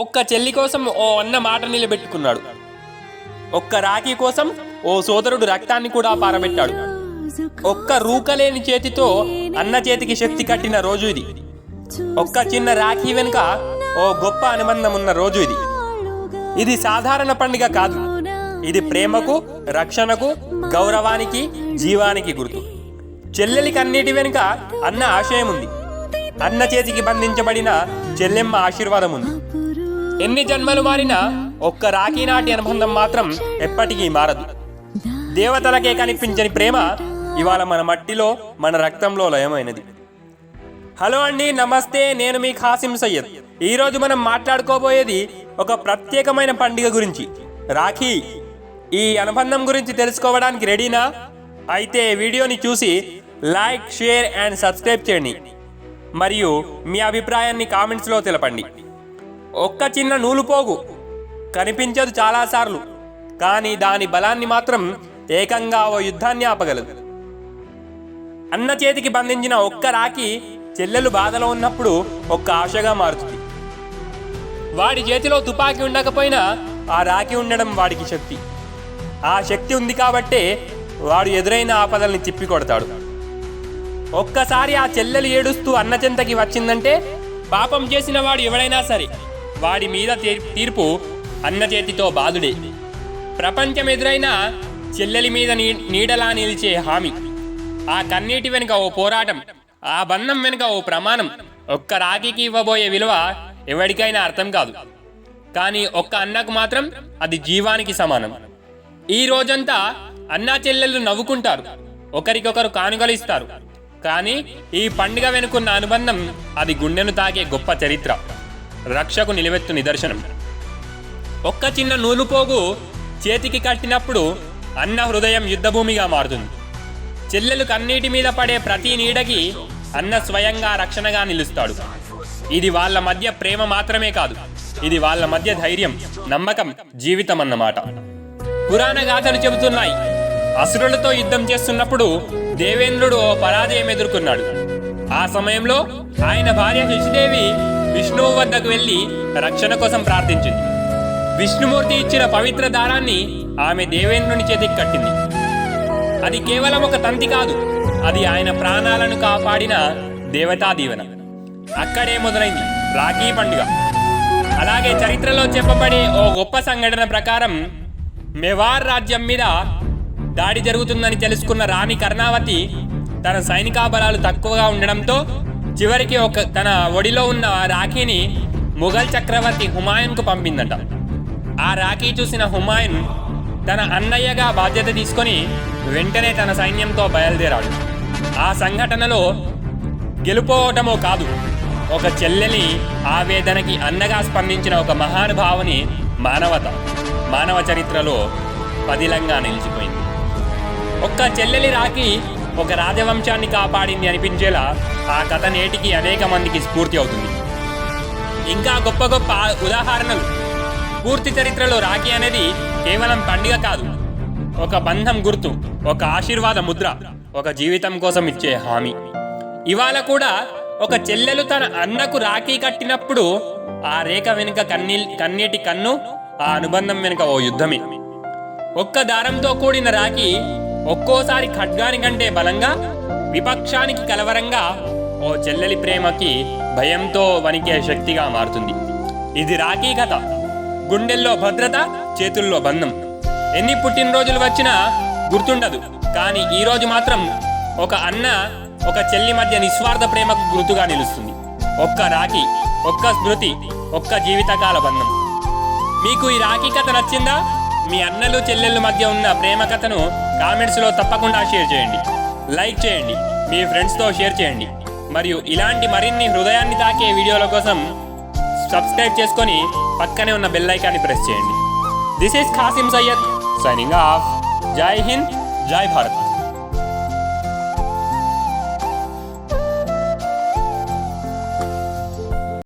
ఒక్క చెల్లి కోసం ఓ అన్న మాట నిలబెట్టుకున్నాడు. ఒక్క రాఖీ కోసం ఓ సోదరుడు రక్తాన్ని కూడా పారబెట్టాడు. ఒక్క రూకలేని చేతితో అన్న చేతికి శక్తి కట్టిన రోజు ఇది. ఒక్క చిన్న రాఖీ వెనుక ఓ గొప్ప అనుబంధం ఉన్న రోజు ఇది. ఇది సాధారణ పండుగ కాదు. ఇది ప్రేమకు రక్షణకు గౌరవానికి జీవానికి గుర్తు. చెల్లెలికి అన్నిటి వెనుక అన్న ఆశయం ఉంది. అన్న చేతికి బంధించబడిన చెల్లెమ్మ ఆశీర్వాదం ఉంది. ఎన్ని జన్మలు మారినా ఒక్క రాఖీ నాటి అనుబంధం మాత్రం ఎప్పటికీ మారదు. దేవతలకే కనిపించని ప్రేమ ఇవాళ మన మట్టిలో మన రక్తంలో లయమైనది. హలో అండి నమస్తే నేను మీ ఖాసిం సయ్యద్. ఈరోజు మనం మాట్లాడుకోబోయేది ఒక ప్రత్యేకమైన పండుగ గురించి. రాఖీ ఈ అనుబంధం గురించి తెలుసుకోవడానికి రెడీనా? అయితే వీడియోని చూసి లైక్ షేర్ అండ్ సబ్స్క్రైబ్ చేయండి. మరియు మీ అభిప్రాయాన్ని కామెంట్స్లో తెలపండి. ఒక్క చిన్న నూలుపోగు కనిపించదు చాలాసార్లు. కానీ దాని బలాన్ని మాత్రం ఏకంగా ఓ యుద్ధాన్ని ఆపగలదు. అన్న చేతికి బంధించిన ఒక్క రాకి చెల్లెలు బాధలో ఉన్నప్పుడు ఒక్క ఆశగా మారుతుంది. వాడి చేతిలో తుపాకీ ఉండకపోయినా ఆ రాకి ఉండడం వాడికి శక్తి. ఆ శక్తి ఉంది కాబట్టే వాడు ఎదురైన ఆపదల్ని తిప్పి కొడతాడు ఒక్కసారి ఆ చెల్లెలు ఏడుస్తూ అన్న చెంతకి వచ్చిందంటే పాపం చేసిన వాడు ఎవడైనా సరే వాడి మీద తీర్పు అన్న చేతితో బాధుడే. ప్రపంచం ఎదురైనా చెల్లెలి మీద నీ నీడలా నిలిచే హామీ. ఆ కన్నీటి వెనుక ఓ పోరాటం ఆ బంధం వెనుక ఓ ప్రమాణం ఒక్క రాఖీకి ఇవ్వబోయే విలువ ఎవరికైనా అర్థం కాదు. కానీ ఒక్క అన్నకు మాత్రం అది జీవానికి సమానం. ఈ రోజంతా అన్నా చెల్లెళ్ళు నవ్వుకుంటారు ఒకరికొకరు కానుకలు ఇస్తారు. కానీ ఈ పండుగ వెనుకున్న అనుబంధం అది గుండెను తాగే గొప్ప చరిత్ర. రక్షకు నిలవెత్తు నిదర్శనం. ఒక్క చిన్న నూలుపోగు చేతికి కట్టినప్పుడు అన్న హృదయం యుద్ధభూమిగా మారుతుంది. చెల్లెలు కన్నీటి మీద పడే ప్రతి నీడకి అన్న స్వయంగా రక్షణగా నిలుస్తాడు. ఇది వాళ్ళ మధ్య ప్రేమ మాత్రమే కాదు ఇది వాళ్ళ మధ్య ధైర్యం నమ్మకం జీవితం అన్నమాట పురాణ గాథలు చెబుతున్నాయి అసురులతో యుద్ధం చేస్తున్నప్పుడు దేవేంద్రుడు ఓ పరాజయం ఎదుర్కొన్నాడు. ఆ సమయంలో ఆయన భార్య శశిదేవి విష్ణువు వద్దకు వెళ్ళి రక్షణ కోసం ప్రార్థించింది. విష్ణుమూర్తి ఇచ్చిన పవిత్ర దారాన్ని ఆమె దేవేంద్రుని చేతికి కట్టింది. అది కేవలం ఒక తంతి కాదు అది ఆయన ప్రాణాలను కాపాడిన దేవతా దీవెన. అక్కడే మొదలైంది రాఖీ పండుగ. అలాగే చరిత్రలో చెప్పబడే ఓ గొప్ప సంఘటన ప్రకారం మెవార్ రాజ్యం మీద దాడి జరుగుతుందని తెలుసుకున్న రాణి కర్ణావతి తన సైనికా బలాలు తక్కువగా ఉండడంతో చివరికి ఒక తన ఒడిలో ఉన్న రాఖీని ముఘల్ చక్రవర్తి హుమాయున్కు పంపిందట. ఆ రాఖీ చూసిన హుమాయున్ తన అన్నయ్యగా బాధ్యత తీసుకొని వెంటనే తన సైన్యంతో బయలుదేరాడు. ఆ సంఘటనలో గెలుపోవటమో కాదు ఒక చెల్లెలి ఆవేదనకి అన్నగా స్పందించిన ఒక మహానుభావుని మానవత మానవ చరిత్రలో పదిలంగా నిలిచిపోయింది. ఒక్క చెల్లెలి రాకి ఒక రాజవంశాన్ని కాపాడింది అనిపించేలా ఆ కథ నేటికి అనేక మందికి స్ఫూర్తి అవుతుంది. ఇంకా గొప్ప గొప్ప ఉదాహరణలు. పూర్తి చరిత్రలో రాఖీ అనేది కేవలం పండుగ కాదు. ఒక బంధం గుర్తు ఒక ఆశీర్వాద ముద్ర ఒక జీవితం కోసం ఇచ్చే హామీ. ఇవాళ కూడా ఒక చెల్లెలు తన అన్నకు రాఖీ కట్టినప్పుడు ఆ రేఖ వెనుక కన్నీ కన్నీటి కన్ను ఆ అనుబంధం వెనుక ఓ యుద్ధమే. ఒక్క దారంతో కూడిన రాఖీ ఒక్కోసారి ఖడ్గాని కంటే బలంగా విపక్షానికి కలవరంగా ఓ చెల్లెలి ప్రేమకి భయంతో వణికే శక్తిగా మారుతుంది. ఇది రాఖీ కథ. గుండెల్లో భద్రత చేతుల్లో బంధం. ఎన్ని పుట్టినరోజులు వచ్చినా గుర్తుండదు. కానీ ఈ రోజు మాత్రం ఒక అన్న ఒక చెల్లి మధ్య నిస్వార్థ ప్రేమకు గుర్తుగా నిలుస్తుంది. ఒక్క రాఖీ ఒక్క స్మృతి ఒక్క జీవితకాల బంధం. మీకు ఈ రాఖీ కథ నచ్చిందా? మీ అన్నలు చెల్లెళ్ళ మధ్య ఉన్న ప్రేమ కథను కామెంట్స్లో తప్పకుండా షేర్ చేయండి. లైక్ చేయండి. మీ ఫ్రెండ్స్తో షేర్ చేయండి. మరియు ఇలాంటి మరిన్ని హృదయాన్ని తాకే వీడియోల కోసం సబ్స్క్రైబ్ చేసుకొని పక్కనే ఉన్న బెల్ ఐకాన్ని ప్రెస్ చేయండి. This is Khasim Syed signing off Jai Hind Jai Bharat